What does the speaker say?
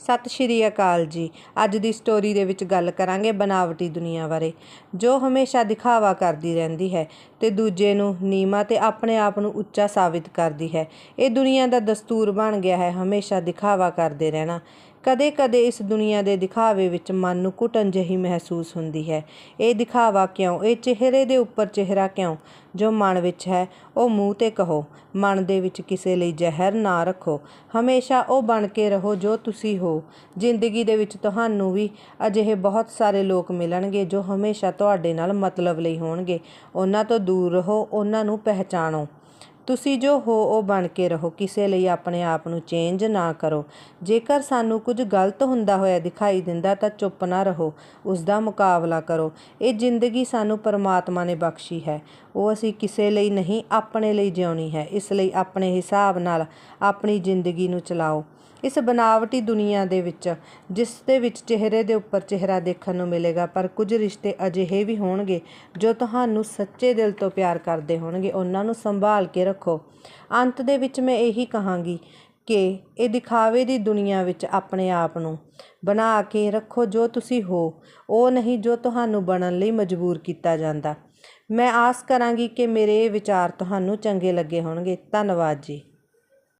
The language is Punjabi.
ਸਤਿ ਸ਼੍ਰੀ ਅਕਾਲ ਜੀ। ਅੱਜ ਦੀ ਸਟੋਰੀ ਦੇ ਵਿੱਚ ਗੱਲ ਕਰਾਂਗੇ ਬਨਾਵਟੀ ਦੁਨੀਆ ਬਾਰੇ, ਜੋ ਹਮੇਸ਼ਾ ਦਿਖਾਵਾ ਕਰਦੀ ਰਹਿੰਦੀ ਹੈ ਤੇ ਦੂਜੇ ਨੂੰ ਨੀਵਾਂ ਤੇ ਆਪਣੇ ਆਪ ਨੂੰ ਉੱਚਾ ਸਾਬਿਤ ਕਰਦੀ ਹੈ। ਇਹ ਦੁਨੀਆ ਦਾ ਦਸਤੂਰ ਬਣ ਗਿਆ ਹੈ, ਹਮੇਸ਼ਾ ਦਿਖਾਵਾ ਕਰਦੇ ਰਹਿਣਾ। ਕਦੇ-ਕਦੇ ਇਸ ਦੁਨੀਆ ਦੇ ਦਿਖਾਵੇ ਵਿੱਚ ਮਨ ਨੂੰ ਘੁਟਨ ਜਿਹੀ ਮਹਿਸੂਸ ਹੁੰਦੀ ਹੈ। ਇਹ ਦਿਖਾਵਾ ਕਿਉਂ? ਇਹ ਚਿਹਰੇ ਦੇ ਉੱਪਰ ਚਿਹਰਾ ਕਿਉਂ? ਜੋ ਮਨ ਵਿੱਚ ਹੈ, ਉਹ ਮੂੰਹ ਤੇ ਕਹੋ। ਮਨ ਦੇ ਵਿੱਚ ਕਿਸੇ ਲਈ ਜ਼ਹਿਰ ਨਾ ਰੱਖੋ। ਹਮੇਸ਼ਾ ਉਹ ਬਣ ਕੇ ਰਹੋ ਜੋ ਤੁਸੀਂ ਹੋ। ਜ਼ਿੰਦਗੀ ਦੇ ਵਿੱਚ ਤੁਹਾਨੂੰ ਵੀ ਅਜਿਹੇ ਬਹੁਤ ਸਾਰੇ ਲੋਕ ਮਿਲਣਗੇ ਜੋ ਹਮੇਸ਼ਾ ਤੁਹਾਡੇ ਨਾਲ ਮਤਲਬ ਲਈ ਹੋਣਗੇ। ਉਹਨਾਂ ਤੋਂ ਦੂਰ ਰਹੋ, ਉਹਨਾਂ ਨੂੰ ਪਹਿਚਾਣੋ। ਤੁਸੀਂ ਜੋ ਹੋ, ਉਹ ਬਣ ਕੇ ਰਹੋ। ਕਿਸੇ ਲਈ ਆਪਣੇ ਆਪ ਨੂੰ ਚੇਂਜ ਨਾ ਕਰੋ। ਜੇਕਰ ਸਾਨੂੰ ਕੁਝ ਗਲਤ ਹੁੰਦਾ ਹੋਇਆ ਦਿਖਾਈ ਦਿੰਦਾ ਤਾਂ ਚੁੱਪ ਨਾ ਰਹੋ। ਉਸ ਦਾ ਮੁਕਾਬਲਾ ਕਰੋ। ਇਹ ਜ਼ਿੰਦਗੀ ਸਾਨੂੰ ਪਰਮਾਤਮਾ ਨੇ ਬਖਸ਼ੀ ਹੈ। ਉਹ ਅਸੀਂ ਕਿਸੇ ਲਈ ਨਹੀਂ, ਆਪਣੇ ਲਈ ਜਿਉਣੀ ਹੈ। ਇਸ ਲਈ ਆਪਣੇ ਹਿਸਾਬ ਨਾਲ ਆਪਣੀ ਜ਼ਿੰਦਗੀ ਨੂੰ ਚਲਾਓ। ਇਸ ਬਨਾਵਟੀ ਦੁਨੀਆ ਦੇ ਵਿੱਚ, ਜਿਸ ਦੇ ਵਿੱਚ ਚਿਹਰੇ ਦੇ ਉੱਪਰ ਚਿਹਰਾ ਦੇਖਣ ਨੂੰ ਮਿਲੇਗਾ, ਪਰ ਕੁਝ ਰਿਸ਼ਤੇ ਅਜਿਹੇ ਵੀ ਹੋਣਗੇ ਜੋ ਤੁਹਾਨੂੰ ਸੱਚੇ ਦਿਲ ਤੋਂ ਪਿਆਰ ਕਰਦੇ ਹੋਣਗੇ। ਉਹਨਾਂ ਨੂੰ ਸੰਭਾਲ ਕੇ ਰੱਖੋ। ਅੰਤ ਦੇ ਵਿੱਚ ਮੈਂ ਇਹੀ ਕਹਾਂਗੀ ਕਿ ਇਹ ਦਿਖਾਵੇ ਦੀ ਦੁਨੀਆ ਵਿੱਚ ਆਪਣੇ ਆਪ ਨੂੰ ਬਣਾ ਕੇ ਰੱਖੋ ਜੋ ਤੁਸੀਂ ਹੋ। ਉਹ ਨਹੀਂ ਜੋ ਤੁਹਾਨੂੰ ਬਣਨ ਲਈ ਮਜਬੂਰ ਕੀਤਾ ਜਾਂਦਾ। ਮੈਂ ਆਸ ਕਰਾਂਗੀ ਕਿ ਮੇਰੇ ਇਹ ਵਿਚਾਰ ਤੁਹਾਨੂੰ ਚੰਗੇ ਲੱਗੇ ਹੋਣਗੇ। ਧੰਨਵਾਦ ਜੀ।